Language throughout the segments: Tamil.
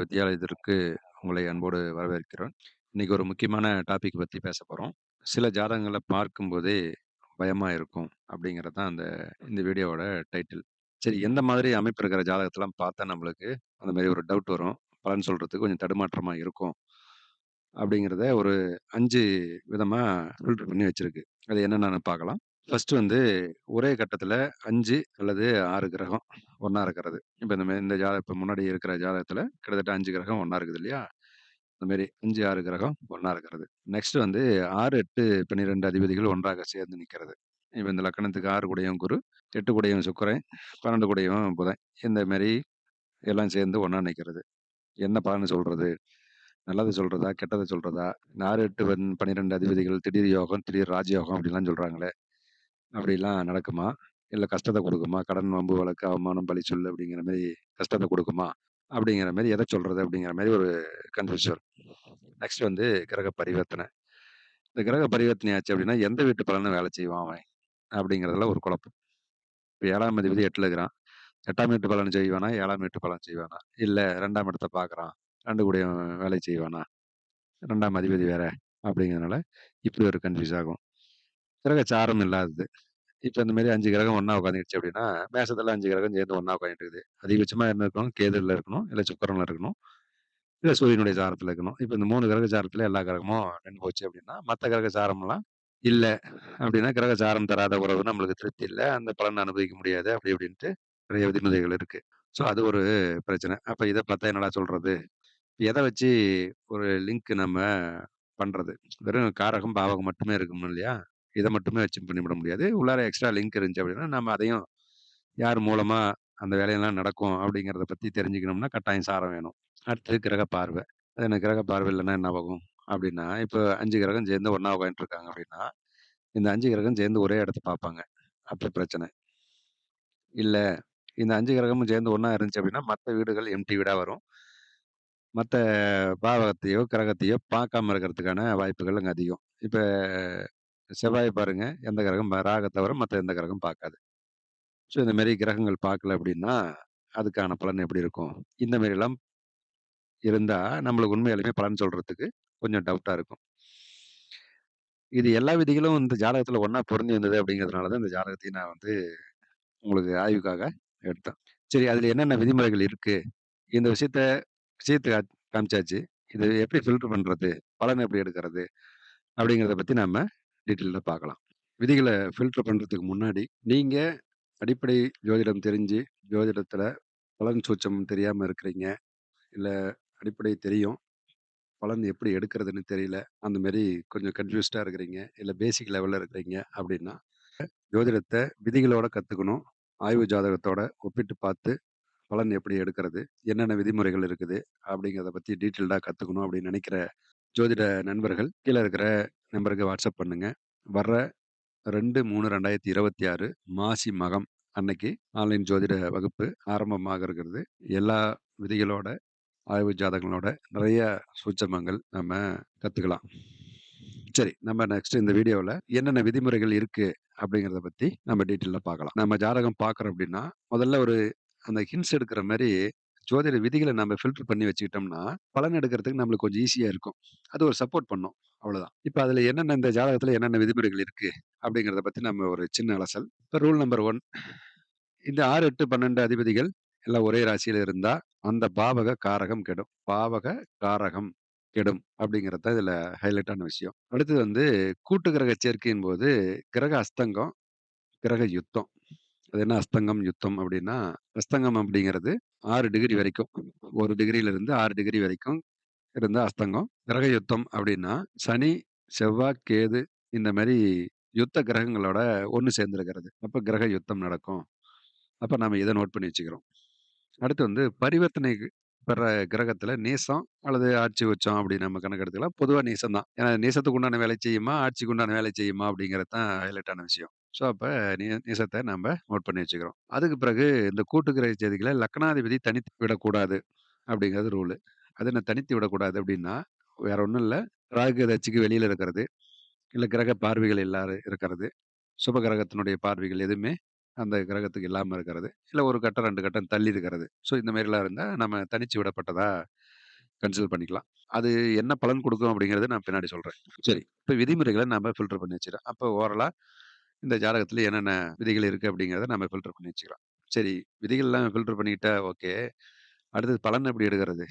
வித்தியாலயத்திற்கு உங்களை அன்போடு வரவேற்கிறோம். இன்னைக்கு ஒரு முக்கியமான டாபிக் பத்தி பேச போறோம். சில ஜாதகங்கள பார்க்கும்போதே பயமா இருக்கும். அப்படிங்கிறது தான் அந்த இந்த வீடியோவோட டைட்டில். சரி எந்த மாதிரி அமைப்பு இருக்கிற ஜாதகத்தலாம் பார்த்தா நம்மளுக்கு அந்த மாரி ஒரு டவுட் வரும். பலன் சொல்றதுக்கு கொஞ்சம் தடுமாற்றமா இருக்கும். அப்படிங்கிறத ஒரு 5 விதமா ஃபில்டர் பண்ணி வச்சிருக்கு. அது என்னென்னன்னு பார்க்கலாம். ஃபர்ஸ்ட் வந்து ஒரே கட்டத்துல 5 அல்லது 6 கிரகம் ஒண்ணா இருக்கிறது. இப்ப இந்த மாரி இந்த ஜாதகம் இப்ப முன்னாடி இருக்கிற ஜாதகத்துல கிட்டத்தட்ட 5 கிரகம் ஒண்ணா இருக்குது இல்லையா? அந்த மாரி 5, 6 கிரகம் ஒண்ணா இருக்கிறது. நெக்ஸ்ட் வந்து 6, 8, 12 அதிபதிகள் ஒன்றாக சேர்ந்து நிக்கிறது. இப்ப இந்த லக்கணத்துக்கு 6 கூடயும் குரு, 8 கூடயும் சுக்கிரன், 12 கூடயும் புதன். இந்த மாரி எல்லாம் சேர்ந்து ஒண்ணா நிக்கிறது. என்ன பலன் சொல்றது? நல்லது சொல்றதா? கெட்டத சொல்றதா? இந்த 6, 8, பன் 12 அதிபதிகள் திடீர் யோகம், திடீர் ராஜயோகம் அப்படிலாம் சொல்றாங்களே. அப்படிலாம் நடக்குமா? இல்ல கஷ்டத்த குடுக்குமா? கடன், வம்பு, வழக்கு, அவமானம், பழிச்சொல் அப்படிங்கிற மாரி கஷ்டத்த குடுக்குமா? அப்படிங்கிற மாரி எத சொல்றது? அப்படிங்கிற மாரி ஒரு கன்ஃப்யூஷன் நெக்ஸ்ட் வந்து கிரக பரிவர்த்தனை. இந்த கிரக பரிவர்த்தனை ஆச்சு அப்படின்னா, எந்த வீட்டு பலனும் வேலை செய்வான் அவன்? அப்படிங்கிறதுல ஒரு குழப்பம். இப்ப 7ஆம் அதிபதி 8ல இருக்கிறான். 8ஆம் வீட்டு பலன் செய்வானா? 7ஆம் வீட்டு பலன் செய்வானா? இல்ல 2ஆம் இடத்த பார்க்குறான். 2 கூடயும் வேலை செய்வானா? 2ஆம் அதிபதி வேற. அப்படிங்கிறதுனால இப்படி ஒரு கன்ஃப்யூஸ் ஆகும். கிரக சாரம் இல்லாதது. இப்போ இந்த மாதிரி அஞ்சு கிரகம் ஒன்றா உட்காந்துருச்சு அப்படின்னா, மேஷத்துல 5 கிரகம் சேர்ந்து ஒன்றா உட்காந்துட்டு இருக்குது. அதிகபட்சமா என்ன இருக்கணும்? கேதுல இருக்கணும். இல்லை சுக்கிரன்ல இருக்கணும். இல்லை சூரியனுடைய சாரத்துல இருக்கணும். இப்போ இந்த மூணு கிரக சாரத்துல எல்லா கிரகமும் நின்று போச்சு அப்படின்னா, மற்ற கிரக சாரம்லாம் இல்லை அப்படின்னா, கிரக சாரம் தராத உறவு நம்மளுக்கு திருப்தி இல்லை அந்த பலன் அனுபவிக்க முடியாது. அப்படி அப்படின்ட்டு நிறைய விதிமுறைகள் இருக்கு. ஸோ அது ஒரு பிரச்சனை. அப்போ இதை பார்த்தா என்னடா சொல்றது? எதை வச்சு ஒரு லிங்க் நம்ம பண்றது? வெறும் காரகம், பாவகம் மட்டுமே இருக்கணும் இல்லையா? இதை மட்டுமே வச்சு பண்ணிவிட முடியாது. உள்ளார எக்ஸ்ட்ரா லிங்க் இருந்துச்சு அப்படின்னா, நம்ம அதையும் யார் மூலமா அந்த வேலையெல்லாம் நடக்கும் அப்படிங்கிறத பத்தி தெரிஞ்சுக்கணும்னா, கட்டாயம் சாரம் வேணும். அடுத்து கிரக பார்வை. அது கிரக பார்வை இல்லைன்னா என்ன ஆகும்? அப்படின்னா, இப்போ அஞ்சு கிரகம் சேர்ந்து ஒன்றா உட்காந்துட்டு இருக்காங்க அப்படின்னா, இந்த அஞ்சு கிரகம் சேர்ந்து ஒரே இடத்த பார்ப்பாங்க. அப்படி பிரச்சனை. இல்லை இந்த அஞ்சு கிரகமும் சேர்ந்து ஒன்றா இருந்துச்சு அப்படின்னா, மற்ற வீடுகள் எம்டி வீடாக வரும். மற்ற பாவகத்தையோ, கிரகத்தையோ பார்க்காம இருக்கிறதுக்கான வாய்ப்புகள் அங்கே அதிகம். இப்போ செவ்வாய் பாருங்க. எந்த கிரகம் ராக தவிர மற்ற எந்த கிரகம் பார்க்காது. ஸோ இந்த மாரி கிரகங்கள் பார்க்கல அப்படின்னா, அதுக்கான பலன் எப்படி இருக்கும்? இந்த மாரிலாம் இருந்தா, நம்மளுக்கு உண்மையாலுமே பலன் சொல்றதுக்கு கொஞ்சம் டவுட்டா இருக்கும். இது எல்லா விதிகளும் இந்த ஜாதகத்துல ஒண்ணா பொருந்தி வந்தது அப்படிங்கிறதுனால தான் இந்த ஜாதகத்தையும் நான் வந்து உங்களுக்கு ஆய்வுக்காக எடுத்தேன். சரி அதுல என்னென்ன விதிமுறைகள் இருக்கு? இந்த விஷயத்த விஷயத்த காமிச்சாச்சு. இதை எப்படி ஃபில்டர் பண்றது? பலன் எப்படி எடுக்கிறது? அப்படிங்கிறத பத்தி நாம டீட்டெயிலில் பார்க்கலாம். விதிகளை ஃபில்டர் பண்ணுறதுக்கு முன்னாடி, நீங்கள் அடிப்படை ஜோதிடம் தெரிஞ்சு, ஜோதிடத்தில் பலன் சூச்சம் தெரியாமல் இருக்கிறீங்க. இல்லை அடிப்படை தெரியும். பலன் எப்படி எடுக்கிறதுன்னு தெரியல. அந்த மாரி கொஞ்சம் கன்ஃபியூஸ்டாக இருக்கிறீங்க. இல்லை பேசிக் லெவலில் இருக்கிறீங்க அப்படின்னா, ஜோதிடத்தை விதிகளோட கற்றுக்கணும் ஆய்வு ஜாதகத்தோட ஒப்பிட்டு பார்த்து, பலன் எப்படி எடுக்கிறது? என்னென்ன விதிமுறைகள் இருக்குது? அப்படிங்கிறத பற்றி டீட்டெயில்டாக கற்றுக்கணும் அப்படின்னு நினைக்கிற ஜோதிட நண்பர்கள், கீழே இருக்கிற நம்பருக்கு வாட்ஸ்அப் பண்ணுங்க. வர்ற 2/3/2026 மாசி மகம் அன்னைக்கு ஆன்லைன் ஜோதிட வகுப்பு ஆரம்பமாக இருக்கிறது. எல்லா விதிகளோட, ஆய்வு ஜாதகங்களோட நிறைய சூட்சமங்கள் நம்ம கத்துக்கலாம். சரி, நம்ம நெக்ஸ்ட் இந்த வீடியோவில் என்னென்ன விதிமுறைகள் இருக்கு அப்படிங்கிறத பத்தி நம்ம டீட்டெயிலில் பார்க்கலாம். நம்ம ஜாதகம் பார்க்குறோம் அப்படின்னா, முதல்ல ஒரு அந்த ஹின்ஸ் எடுக்கிற மாதிரி ஜோதிட விதிகளை நம்ம ஃபில்டர் பண்ணி வச்சுக்கிட்டோம்னா, பலன் எடுக்கிறதுக்கு நம்மளுக்கு கொஞ்சம் ஈஸியாக இருக்கும். அது ஒரு சப்போர்ட் பண்ணும். அவ்வளோதான். இப்போ அதில் என்னென்ன இந்த ஜாதகத்தில் என்னென்ன விதிமுறைகள் இருக்குது அப்படிங்கிறத பற்றி நம்ம ஒரு சின்ன அலசல். இப்போ ரூல் நம்பர் ஒன் இந்த 6, 8, 12 அதிபதிகள் எல்லாம் ஒரே ராசியில் இருந்தால் அந்த பாவக காரகம் கெடும். பாவக காரகம் கெடும் அப்படிங்கிறது தான் இதில் ஹைலைட்டான விஷயம். அடுத்தது வந்து கூட்டு கிரக சேர்க்கையின் போது கிரக அஸ்தங்கம், கிரக யுத்தம். அது என்ன அஸ்தங்கம், யுத்தம் அப்படின்னா, அஸ்தங்கம் அப்படிங்கிறது ஆறு டிகிரி வரைக்கும். 1 டிகிரில இருந்து 6 டிகிரி வரைக்கும் இருந்த அஸ்தங்கம். கிரக யுத்தம் அப்படின்னா, சனி, செவ்வாய், கேது இந்த மாதிரி யுத்த கிரகங்களோட ஒன்று சேர்ந்துருக்கிறது அப்போ கிரக யுத்தம் நடக்கும். அப்போ நம்ம இதை நோட் பண்ணி வச்சுக்கிறோம். அடுத்து வந்து பரிவர்த்தனை பெற கிரகத்தில் நீசம் அல்லது ஆட்சி உச்சம் அப்படின்னு நம்ம கணக்கெடுத்துக்கலாம். பொதுவாக நீசம் தான். ஏன்னா நீசத்துக்கு உண்டான வேலை செய்யுமா? ஆட்சிக்கு உண்டான வேலை செய்யுமா? அப்படிங்கிறது தான் ஹைலைட்டான விஷயம். ஸோ அப்போ நீ நிசத்தை நாம நோட் பண்ணி வச்சுக்கிறோம். அதுக்கு பிறகு இந்த கூட்டு கிரக லக்னாதிபதி தனித்து விடக்கூடாது அப்படிங்கிறது ரூலு. அது என்ன தனித்து விடக்கூடாது அப்படின்னா, வேற ஒண்ணும் இல்ல. ராகு கேது வெளியில இருக்கிறது. இல்ல கிரக பார்வைகள் எல்லாரும் இருக்கிறது. சுப கிரகத்தினுடைய பார்வைகள் எதுவுமே அந்த கிரகத்துக்கு இல்லாம இருக்கிறது. இல்ல 1 கட்டம், 2 கட்டம் தள்ளி இருக்கிறது. ஸோ இந்த மாரிலாம் இருந்தா நம்ம தனிச்சு விடப்பட்டதா கன்சிடர் பண்ணிக்கலாம். அது என்ன பலன் குடுக்கும் அப்படிங்கிறத நான் பின்னாடி சொல்றேன். சரி. இப்ப விதிமுறைகள நாம ஃபில்டர் பண்ணி வச்சுக்கிறோம். அப்போ ஓரலா இந்த ஜாதகத்தில் என்னென்ன விதிகள் இருக்குது அப்படிங்கிறத நம்ம ஃபில்டர் பண்ணி வச்சுக்கலாம். சரி விதிகள்லாம் ஃபில்டர் பண்ணிக்கிட்டா ஓகே. அடுத்தது பலன் எப்படி எடுக்கிறது?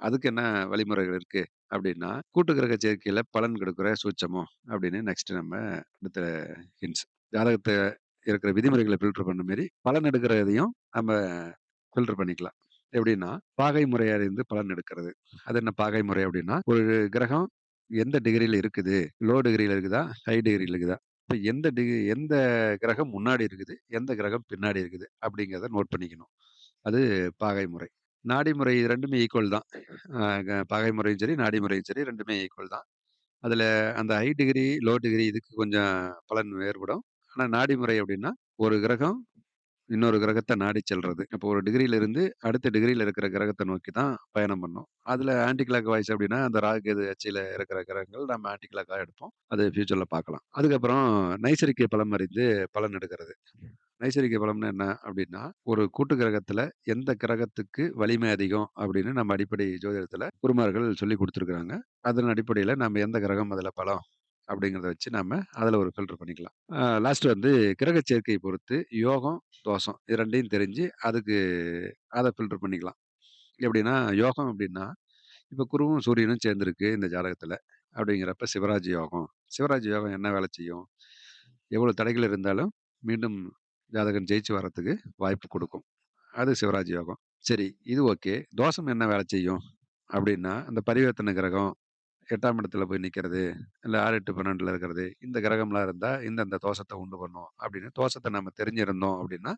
அதுக்கு என்ன வழிமுறைகள் இருக்கு? அப்படின்னா, கூட்டு கிரக சேர்க்கையில பலன் கொடுக்கிற சூச்சமோ அப்படின்னு நெக்ஸ்ட் நம்ம அடுத்த ஹின்ஸ் ஜாதகத்தை இருக்கிற விதிமுறைகளை ஃபில்டர் பண்ண மாரி, பலன் எடுக்கிறதையும் நம்ம ஃபில்டர் பண்ணிக்கலாம். எப்படின்னா, பாகை முறை அறிந்து பலன் எடுக்கிறது. அது என்ன பாகை முறை அப்படின்னா, ஒரு கிரகம் எந்த டிகிரியில் இருக்குது? லோ டிகிரியில் இருக்குதா? ஹை டிகிரியில் இருக்குதா? இப்போ எந்த டிகிரி எந்த கிரகம் முன்னாடி இருக்குது? எந்த கிரகம் பின்னாடி இருக்குது? அப்படிங்கிறத நோட் பண்ணிக்கணும். அது பாகை முறை. நாடி முறை 2மே ஈக்குவல் தான். பாகை முறையும் சரி, நாடி முறையும் சரி ரெண்டுமே ஈக்குவல் தான். அதில் அந்த ஹை டிகிரி, லோ டிகிரி இதுக்கு கொஞ்சம் பலன் வேறுபடும். ஆனால் நாடி முறை அப்படின்னா, ஒரு கிரகம் இன்னொரு கிரகத்த நாடி செல்றது. அப்போ ஒரு டிகிரில இருந்து அடுத்த டிகிரில இருக்கிற கிரகத்த நோக்கி தான் பயணம் பண்ணும். அதுல ஆன்டி கிளாக் வைஸ் அப்படின்னா, அந்த ராகு, கேது அச்சுல இருக்கிற கிரகங்கள் நம்ம ஆன்டி கிளாக்கா எடுப்போம். அது ஃபியூச்சர்ல பார்க்கலாம். அதுக்கப்புறம் நைசரிக பலம் அறிந்து பலன் எடுக்கிறது. நைசரிக பலம்னா என்ன அப்படின்னா, ஒரு கூட்டு கிரகத்துல எந்த கிரகத்துக்கு வலிமை அதிகம் அப்படின்னு நம்ம அடிப்படை ஜோதிடத்துல குருமார்கள் சொல்லிக் குடுத்துருக்காங்க. அதன் அடிப்படையில நம்ம எந்த கிரகம் அதுல பலம் அப்படிங்கிறத வச்சு நம்ம அதில் ஒரு ஃபில்டர் பண்ணிக்கலாம். லாஸ்ட்டு லாஸ்ட் வந்து கிரக சேர்க்கையை பொறுத்து யோகம், தோஷம் இது 2யும் தெரிஞ்சு அதுக்கு அதை ஃபில்டர் பண்ணிக்கலாம். எப்படின்னா, யோகம் அப்படின்னா, இப்போ குருவும், சூரியனும் சேர்ந்துருக்கு இந்த ஜாதகத்தில் அப்படிங்கிறப்ப சிவராஜ் யோகம். சிவராஜ் யோகம் என்ன வேலை செய்யும்? எவ்வளோ தடைகள் இருந்தாலும் மீண்டும் ஜாதகம் ஜெயிச்சு வர்றதுக்கு வாய்ப்பு கொடுக்கும் அது சிவராஜ் யோகம். சரி இது ஓகே. தோஷம் என்ன வேலை செய்யும்? அப்படின்னா, அந்த பரிவர்த்தனை கிரகம் எட்டாம் இடத்துல போய் நிற்கிறது இல்லை ஆறு எட்டு பன்னெண்டில் இருக்கிறது. இந்த கிரகம்லாம் இருந்தால் இந்த இந்த தோஷத்தை உண்டு பண்ணும் அப்படின்னு தோஷத்தை நம்ம தெரிஞ்சிருந்தோம் அப்படின்னா,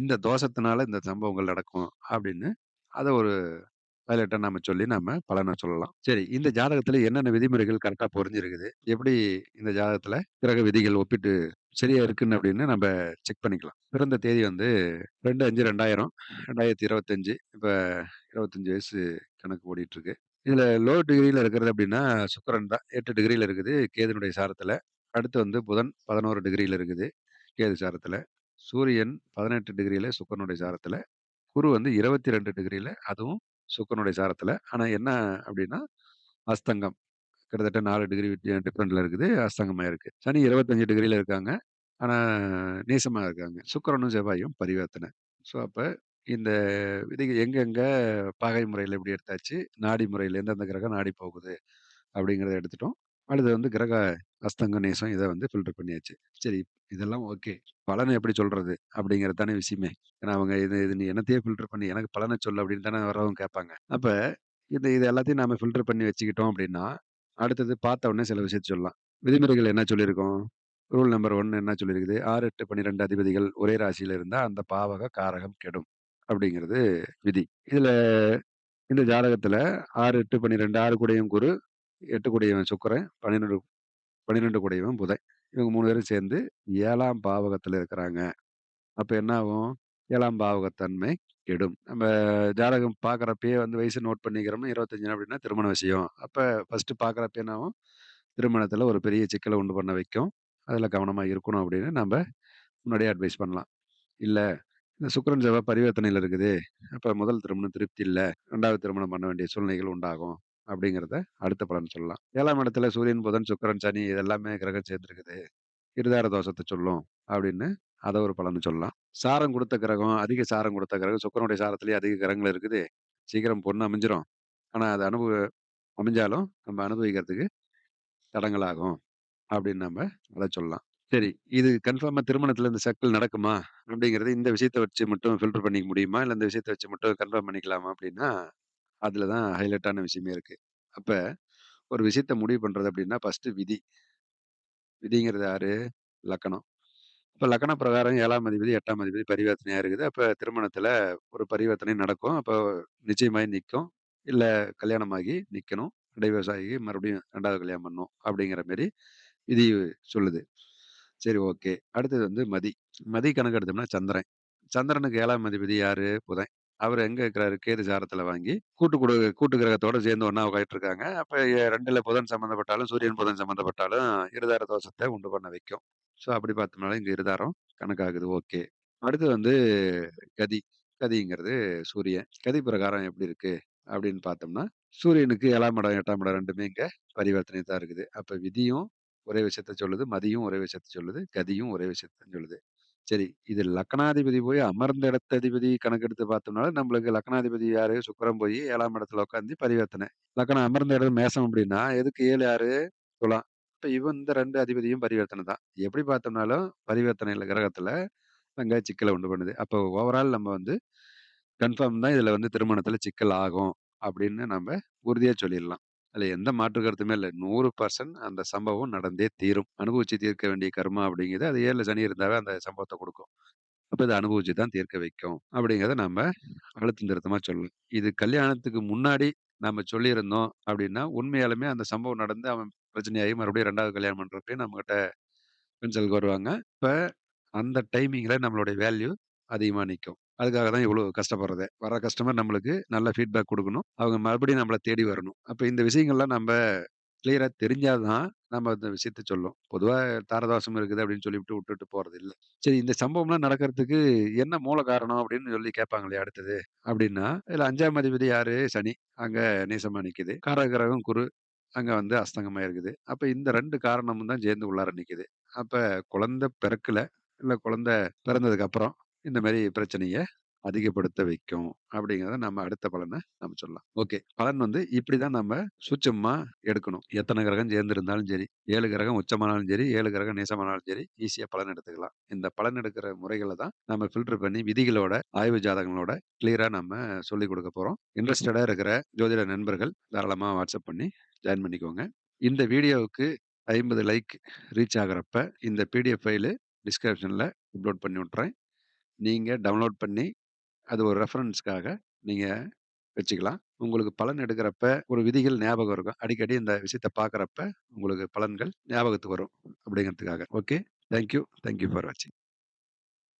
இந்த தோஷத்தினால இந்த சம்பவங்கள் நடக்கும் அப்படின்னு அதை ஒரு ஹைலைட்டா நம்ம சொல்லி நம்ம பலனை சொல்லலாம். சரி இந்த ஜாதகத்தில் என்னென்ன விதிமுறைகள் கரெக்டாக புரிஞ்சிருக்குது எப்படி இந்த ஜாதகத்தில் கிரக விதிகள் ஒப்பிட்டு சரியா இருக்குன்னு அப்படின்னு நம்ம செக் பண்ணிக்கலாம். பிறந்த தேதி வந்து ரெண்டு அஞ்சு ரெண்டாயிரம் ரெண்டாயிரத்தி இருபத்தஞ்சு இப்போ இருபத்தஞ்சு வயசு கணக்கு ஓடிட்டு இருக்கு. இதில் லோ டிகிரியில் இருக்கிறது அப்படின்னா சுக்கிரன் தான். 8 டிகிரியில் இருக்குது கேதுனுடைய சாரத்துல. அடுத்து வந்து புதன் 11 டிகிரியில் இருக்குது கேது சாரத்துல. சூரியன் 18 டிகிரியில் சுக்கிரனுடைய சாரத்துல. குரு வந்து 22 டிகிரியில் அதுவும் சுக்கிரனுடைய சாரத்துல. ஆனா என்ன அப்படின்னா, அஸ்தங்கம். கிட்டத்தட்ட 4 டிகிரி டிஃப்ரெண்டில் இருக்குது. அஸ்தங்கமாக இருக்குது சனி 25 டிகிரில இருக்காங்க. ஆனா நீசமா இருக்காங்க. சுக்கிரனும், செவ்வாயும் பரிவர்த்தனை. ஸோ அப்ப இந்த விதிகள் எங்கெங்க பாகை முறையில் எப்படி எடுத்தாச்சு, நாடி முறையில் எந்தெந்த கிரகம் நாடி போகுது அப்படிங்கிறத எடுத்துட்டோம். அடுத்து வந்து கிரக அஸ்தங்க நேசம் இதை வந்து ஃபில்டர் பண்ணியாச்சு. சரி இதெல்லாம் ஓகே. பலனை எப்படி சொல்றது? அப்படிங்கிறது தானே விஷயமே. ஏன்னா அவங்க இது இது நீ என்னத்தையே ஃபில்டர் பண்ணி எனக்கு பலனை சொல்லு அப்படின்னு தானே வரவங்க கேட்பாங்க. அப்போ இந்த இது எல்லாத்தையும் நாம ஃபில்டர் பண்ணி வச்சுக்கிட்டோம் அப்படின்னா, அடுத்தது பார்த்த உடனே சில விஷயத்த சொல்லலாம். விதிமுறைகள் என்ன சொல்லியிருக்கோம்? ரூல் நம்பர் ஒன்று என்ன சொல்லியிருக்குது? 6, 8, 12 அதிபதிகள் ஒரே ராசியில் இருந்தால் அந்த பாவக காரகம் கெடும். அப்படிங்கிறது விதி. இதுல இந்த ஜாதகத்துல 6, 8, 12 6 கூடையும் குரு, 8 கூடையவன் சுக்கிரன், 12 12 கூடையவன் புதன். இவங்க 3 பேரும் சேர்ந்து 7ஆம் பாவகத்துல இருக்கிறாங்க. அப்ப என்ன ஆகும்? 7ஆம் பாவகத்தன்மை கெடும். நம்ம ஜாதகம் பார்க்குறப்பயே வந்து வயசு நோட் பண்ணிக்கிறோம்னா 25 அப்படின்னா திருமண விஷயம். அப்ப ஃபர்ஸ்ட் பார்க்குறப்ப என்ன ஆகும்? திருமணத்துல ஒரு பெரிய சிக்கல உண்டு பண்ண வைக்கும். அதுல கவனமா இருக்கணும் அப்படின்னு நம்ம முன்னாடியே அட்வைஸ் பண்ணலாம். இல்ல இந்த சுக்கிரன், செவ்வாய் பரிவர்த்தனையில் இருக்குது. அப்போ முதல் திருமணம் திருப்தி இல்லை ரெண்டாவது திருமணம் பண்ண வேண்டிய சூழ்நிலைகள் உண்டாகும். அப்படிங்கிறத அடுத்த பலன் சொல்லலாம். ஏழாம் இடத்துல சூரியன், புதன், சுக்கிரன், சனி இது எல்லாமே கிரகம் சேர்ந்துருக்குது இருதார தோஷத்தை சொல்லும் அப்படின்னு அதை ஒரு பலன் சொல்லலாம். சாரம் கொடுத்த கிரகம், அதிக சாரம் கொடுத்த கிரகம் சுக்கிரனுடைய சாரத்திலேயே அதிக கிரகங்கள் இருக்குது. சீக்கிரம் பொண்ணு அமைஞ்சிரும். ஆனால் அது அனுபவ அமைஞ்சாலும் நம்ம அனுபவிக்கிறதுக்கு தடங்களாகும் அப்படின்னு நம்ம அதை சொல்லலாம். சரி இது கன்ஃபார்மா திருமணத்துல இந்த சர்க்கிள் நடக்குமா? அப்படிங்கிறது இந்த விஷயத்த வச்சு மட்டும் ஃபில்டர் பண்ணிக்க முடியுமா? இல்ல இந்த விஷயத்த வச்சு மட்டும் கன்ஃபார்ம் பண்ணிக்கலாமா? அப்படின்னா, அதுல தான் ஹைலைட்டான விஷயமே இருக்கு. அப்ப ஒரு விஷயத்த முடிவு பண்றது அப்படின்னா ஃபர்ஸ்ட்டு விதி. விதிங்கிறது யாரு? லக்கணம் இப்போ லக்கண பிரகாரம் 7ஆம் அதிபதி, 8ஆம் அதிபதி பரிவர்த்தனையா இருக்குது. அப்ப திருமணத்துல ஒரு பரிவர்த்தனை நடக்கும். அப்போ நிச்சயமாகி நிக்கும். இல்ல கல்யாணமாகி நிக்கணும். டைவர்ஸ் ஆகி மறுபடியும் 2வது கல்யாணம் பண்ணணும். அப்படிங்கிற மாரி விதி சொல்லுது. சரி ஓகே. அடுத்தது வந்து மதி. மதி கணக்கு எடுத்தோம்னா சந்திரன். சந்திரனுக்கு ஏழாம் அதிபதி யாரு? புதன். அவர் எங்க இருக்கிறாரு? கேது சாரத்துல வாங்கி கூட்டு குடு கூட்டு கிரகத்தோட சேர்ந்து ஒண்ணா உட்காந்துட்டுருக்காங்க. அப்ப எ 2ல புதன் சம்மந்தப்பட்டாலும், சூரியன், புதன் சம்மந்தப்பட்டாலும் இருதார தோஷத்தை உண்டு பண்ண வைக்கும். ஸோ அப்படி பார்த்தோம்னாலும் இங்க இருதாரம் கணக்காகுது. ஓகே. அடுத்து வந்து கதி. கதிங்கிறது சூரியன். கதி பிரகாரம் எப்படி இருக்கு? அப்படின்னு பார்த்தோம்னா, சூரியனுக்கு ஏழாம் இடம், எட்டாம் இடம் ரெண்டுமே இங்க பரிவர்த்தனை தான் இருக்குது. அப்ப விதியும் ஒரே விஷயத்த சொல்லுது. மதியும் ஒரே விஷயத்த சொல்லுது. கதியும் ஒரே விஷயத்த சொல்லுது. சரி. இது லக்னாதிபதி போய் அமர்ந்த இடத்த அதிபதி கணக்கெடுத்து பார்த்தோம்னால நம்மளுக்கு லக்னாதிபதி யாரு? சுக்கரம் போய் ஏழாம் இடத்துல உட்காந்து பரிவர்த்தனை. லக்னம் அமர்ந்த இடம் மேசம் அப்படின்னா, எதுக்கு ஏழு யாரு? துலாம். இப்ப இவன் இந்த ரெண்டு அதிபதியும் பரிவர்த்தனை தான். எப்படி பார்த்தோம்னாலும் பரிவர்த்தனையில கிரகத்துல அங்க சிக்கலை உண்டு பண்ணுது. அப்போ ஓவரால் நம்ம வந்து கன்ஃபார்ம் தான் இதுல வந்து திருமணத்துல சிக்கல் ஆகும் அப்படின்னு நம்ம உறுதியா சொல்லிடலாம். அதில் எந்த மாற்று கருத்துமே இல்லை நூறு பர்சன்ட் அந்த சம்பவம் நடந்தே தீரும். அனுபவிச்சு தீர்க்க வேண்டிய கர்மா அப்படிங்கிறது அது ஏழில் சனி இருந்தாவே அந்த சம்பவத்தை கொடுக்கும் அப்போ இதை அனுபவிச்சு தான் தீர்க்க வைக்கும். அப்படிங்கிறத நம்ம அழுத்தம் திருத்தமாக சொல்லலாம். இது கல்யாணத்துக்கு முன்னாடி நம்ம சொல்லியிருந்தோம் அப்படின்னா, உண்மையாலுமே அந்த சம்பவம் நடந்து அவன் பிரச்சனையாகி மறுபடியும் ரெண்டாவது கல்யாணம் பண்ணுறப்பையும் நம்மகிட்ட பென்சலுக்கு வருவாங்க. இப்போ அந்த டைமிங்கில் நம்மளுடைய வேல்யூ அதிகமாக நிற்கும் அதுக்காக தான் இவ்வளோ கஷ்டப்படுறது வர கஸ்டமர் நம்மளுக்கு நல்ல ஃபீட்பேக் கொடுக்கணும் அவங்க மறுபடியும் நம்மளை தேடி வரணும். அப்போ இந்த விஷயங்கள்லாம் நம்ம கிளியராக தெரிஞ்சாதான் நம்ம அந்த விஷயத்த சொல்லும். பொதுவாக தாரதாசம் இருக்குது அப்படின்னு சொல்லிவிட்டு விட்டுட்டு போகிறது இல்லை சரி இந்த சம்பவம்லாம் நடக்கிறதுக்கு என்ன மூல காரணம் அப்படின்னு சொல்லி கேட்பாங்களே அடுத்தது? அப்படின்னா, இதில் அஞ்சாம் அதிபதி யாரு? சனி. அங்கே நீசமாக நிற்குது காரகிரகம் குரு. அங்கே வந்து அஸ்தங்கமாக இருக்குது. அப்போ இந்த ரெண்டு காரணமும் தான் சேர்ந்து உள்ளார நிற்குது அப்போ குழந்தை பிறக்கல. இல்லை குழந்தை பிறந்ததுக்கு அப்புறம் இந்த மாதிரி பிரச்சனையை அதிகப்படுத்த வைக்கும். அப்படிங்கிறத நம்ம அடுத்த பலனை நம்ம சொல்லலாம். ஓகே. பலன் வந்து இப்படிதான் நம்ம சூட்சமமா எடுக்கணும். எத்தனை கிரகம் சேர்ந்திருந்தாலும் சரி, ஏழு கிரகம் உச்சமானாலும் சரி, ஏழு கிரகம் நேசமானாலும் சரி, ஈஸியா பலன் எடுத்துக்கலாம். இந்த பலன் எடுக்கிற முறைகளை தான் நம்ம ஃபில்டர் பண்ணி விதிகளோட, ஆய்வு ஜாதகங்களோட கிளியரா நம்ம சொல்லிக் கொடுக்க போறோம். இன்ட்ரெஸ்டடா இருக்கிற ஜோதிட நண்பர்கள் தாராளமா வாட்ஸ்அப் பண்ணி ஜாயின் பண்ணிக்கோங்க. இந்த வீடியோவுக்கு 50 லைக் ரீச் ஆகிறப்ப இந்த பிடிஎஃப் ஃபைலு டிஸ்கிரிப்ஷனில் அப்லோட் பண்ணி விட்றேன் நீங்க டவுன்லோட் பண்ணி, அது ஒரு ரெஃபரன்ஸ்க்காக நீங்க வச்சுக்கலாம். உங்களுக்கு பலன் எடுக்கிறப்ப ஒரு விதிகள் ஞாபகம் இருக்கும். அடிக்கடி இந்த விஷயத்தை பார்க்குறப்ப, உங்களுக்கு பலன்கள் ஞாபகத்துக்கு வரும். அப்படிங்கிறதுக்காக. Okay. Thank you. Thank you for வாட்சிங்.